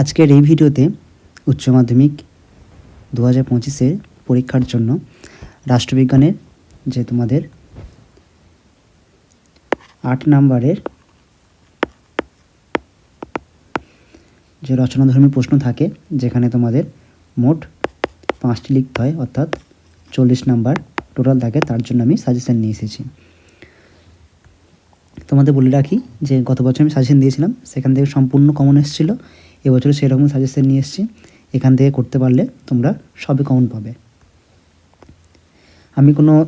আজকের এই ভিডিওতে উচ্চ মাধ্যমিক দু হাজার পঁচিশের পরীক্ষার জন্য রাষ্ট্রবিজ্ঞানের যে তোমাদের আট নাম্বারের যে রচনাধর্মী প্রশ্ন থাকে, যেখানে তোমাদের মোট পাঁচটি লিখতে হয়, অর্থাৎ চল্লিশ নাম্বার টোটাল থাকে, তার জন্য আমি সাজেশন নিয়ে এসেছি। তোমাদের বলে রাখি যে গত বছর আমি সাজেশন দিয়েছিলাম, সেখান থেকে সম্পূর্ণ কমন এসেছিল। এবছর সেরকম সাজেশন নিয়ে এসেছি। এখান থেকে করতে পারলে তোমরা সবই কমন পাবে। আমি কোনো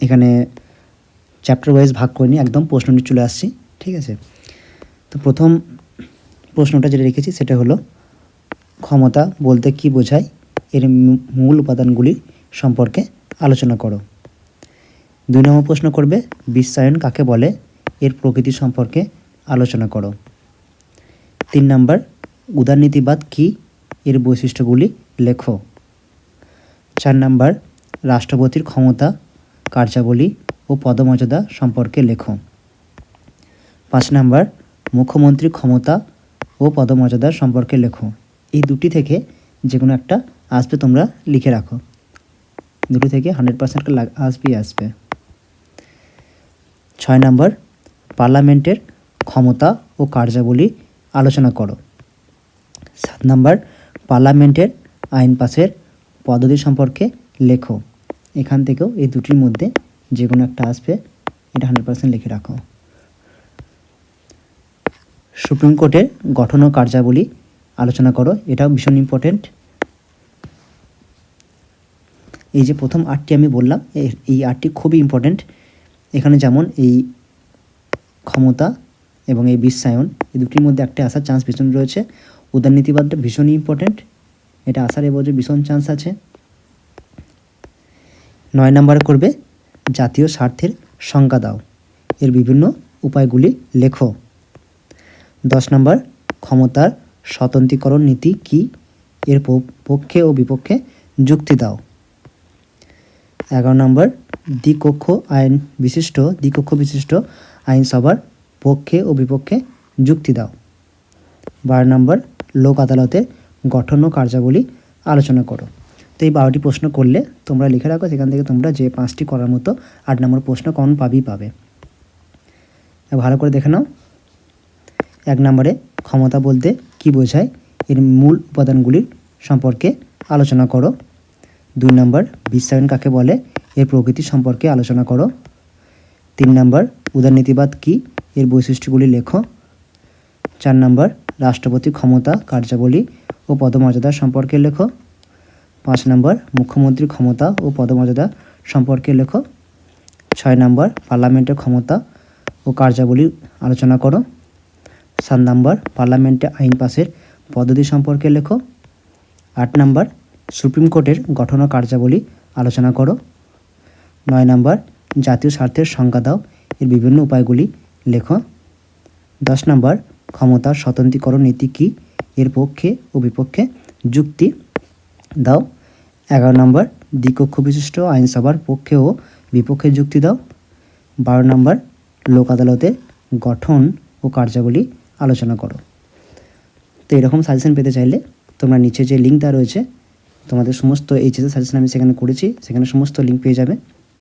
এখানে চ্যাপ্টার ওয়াইজ ভাগ করিনি, একদম প্রশ্ন নিয়ে চলে আসছি, ঠিক আছে? তো প্রথম প্রশ্নটা যেটা রেখেছি সেটা হলো, ক্ষমতা বলতে কি বোঝায়? এর মূল উপাদানগুলি সম্পর্কে আলোচনা করো। দুই নম্বর প্রশ্ন করবে, বিশ্বায়ন কাকে বলে? এর প্রকৃতি সম্পর্কে আলোচনা করো। তিন নম্বর উদারনীতিবাদ কি? এর বৈশিষ্ট্যগুলি লেখো। চার নম্বর, রাষ্ট্রপতির ক্ষমতা, কার্যাবলী ও পদমর্যাদা সম্পর্কে লেখো। পাঁচ নম্বর, মুখ্যমন্ত্রীর ক্ষমতা ও পদমর্যাদা সম্পর্কে লেখো। এই দুটি থেকে যে কোনো একটা আসবে তোমরা লিখে রাখো। দুটি থেকে হান্ড্রেড পার্সেন্ট আসবেই আসবে। ছয় নম্বর, পার্লামেন্টের ক্ষমতা ও কার্যাবলী আলোচনা করো। সাত নম্বর, পার্লামেন্টের আইন পাশের পদ্ধতি সম্পর্কে লেখো। এখান থেকেও এই দুটির মধ্যে যে কোনো একটা আসবে, এটা হান্ড্রেড পার্সেন্ট লিখে রাখো। সুপ্রিম কোর্টের গঠন ও কার্যাবলী আলোচনা করো, এটাও ভীষণ ইম্পর্টেন্ট এই যে প্রথম আটটি আমি বললাম এই আটটি খুবই ইম্পর্টেন্ট এখানে যেমন এই ক্ষমতা এবং এই বিশ্বায়ন, এই দুটির মধ্যে একটা আসার চান্স ভীষণ রয়েছে। উদারনীতিবাদটা ভীষণই ইম্পর্টেন্ট এটা আসার এবছর ভীষণ চান্স আছে। নয় নাম্বার করবে, জাতীয় স্বার্থের সংজ্ঞা দাও। এর বিভিন্ন উপায়গুলি লেখো। দশ নম্বর, ক্ষমতার স্বতন্ত্রীকরণ নীতি কি? এর পক্ষে ও বিপক্ষে যুক্তি দাও। এগারো নম্বর, দ্বিকক্ষ আইন বিশিষ্ট, দ্বিকক্ষ বিশিষ্ট আইনসভার পক্ষে ও বিপক্ষে যুক্তি দাও। বারো নম্বর লোক আদালতে গঠন ও কার্যাবলী আলোচনা করো। তো এই বারোটি প্রশ্ন করলে তোমরা লিখে রাখো, সেখান থেকে তোমরা যে পাঁচটি করার মতো আট নম্বর প্রশ্ন কমন পাবেই পাবে। ভালো করে দেখে নাও। এক নম্বরে, ক্ষমতা বলতে কি বোঝায়? এর মূল উপাদানগুলির সম্পর্কে আলোচনা করো। দুই নম্বর, বিশ্বায়ন কাকে বলে? এর প্রকৃতি সম্পর্কে আলোচনা করো। তিন নম্বর, উদারনীতিবাদ কি? এর বৈশিষ্ট্যগুলি লেখো। চার নম্বর রাষ্ট্রপতি ক্ষমতা, কার্যাবলী ও পদমর্যাদা সম্পর্কে লেখো। পাঁচ নম্বর, মুখ্যমন্ত্রী ক্ষমতা ও পদমর্যাদা সম্পর্কে লেখো। ছয় নম্বর, পার্লামেন্টের ক্ষমতা ও কার্যাবলী আলোচনা করো। সাত নম্বর, পার্লামেন্টে আইন পাশের পদ্ধতি সম্পর্কে লেখো। আট নম্বর, সুপ্রিম কোর্টের গঠন ও কার্যাবলী আলোচনা করো। নয় নম্বর, জাতীয় স্বার্থের সংজ্ঞা দাও। এর বিভিন্ন উপায়গুলি লেখো। দশ নম্বর ক্ষমতার স্বতন্ত্রীকরণ নীতি কী? এর পক্ষে ও বিপক্ষে যুক্তি দাও। এগারো নম্বর, দ্বিকক্ষ বিশিষ্ট আইনসভার পক্ষে ও বিপক্ষে যুক্তি দাও। বারো নম্বর লোক আদালতের গঠন ও কার্যাবলী আলোচনা করো। তো এরকম সাজেশন পেতে চাইলে তোমরা নিচে যে লিঙ্কটা রয়েছে, তোমাদের সমস্ত এইচএসের সাজেশন আমি সেখানে করেছি, সেখানে সমস্ত লিঙ্ক পেয়ে যাবে।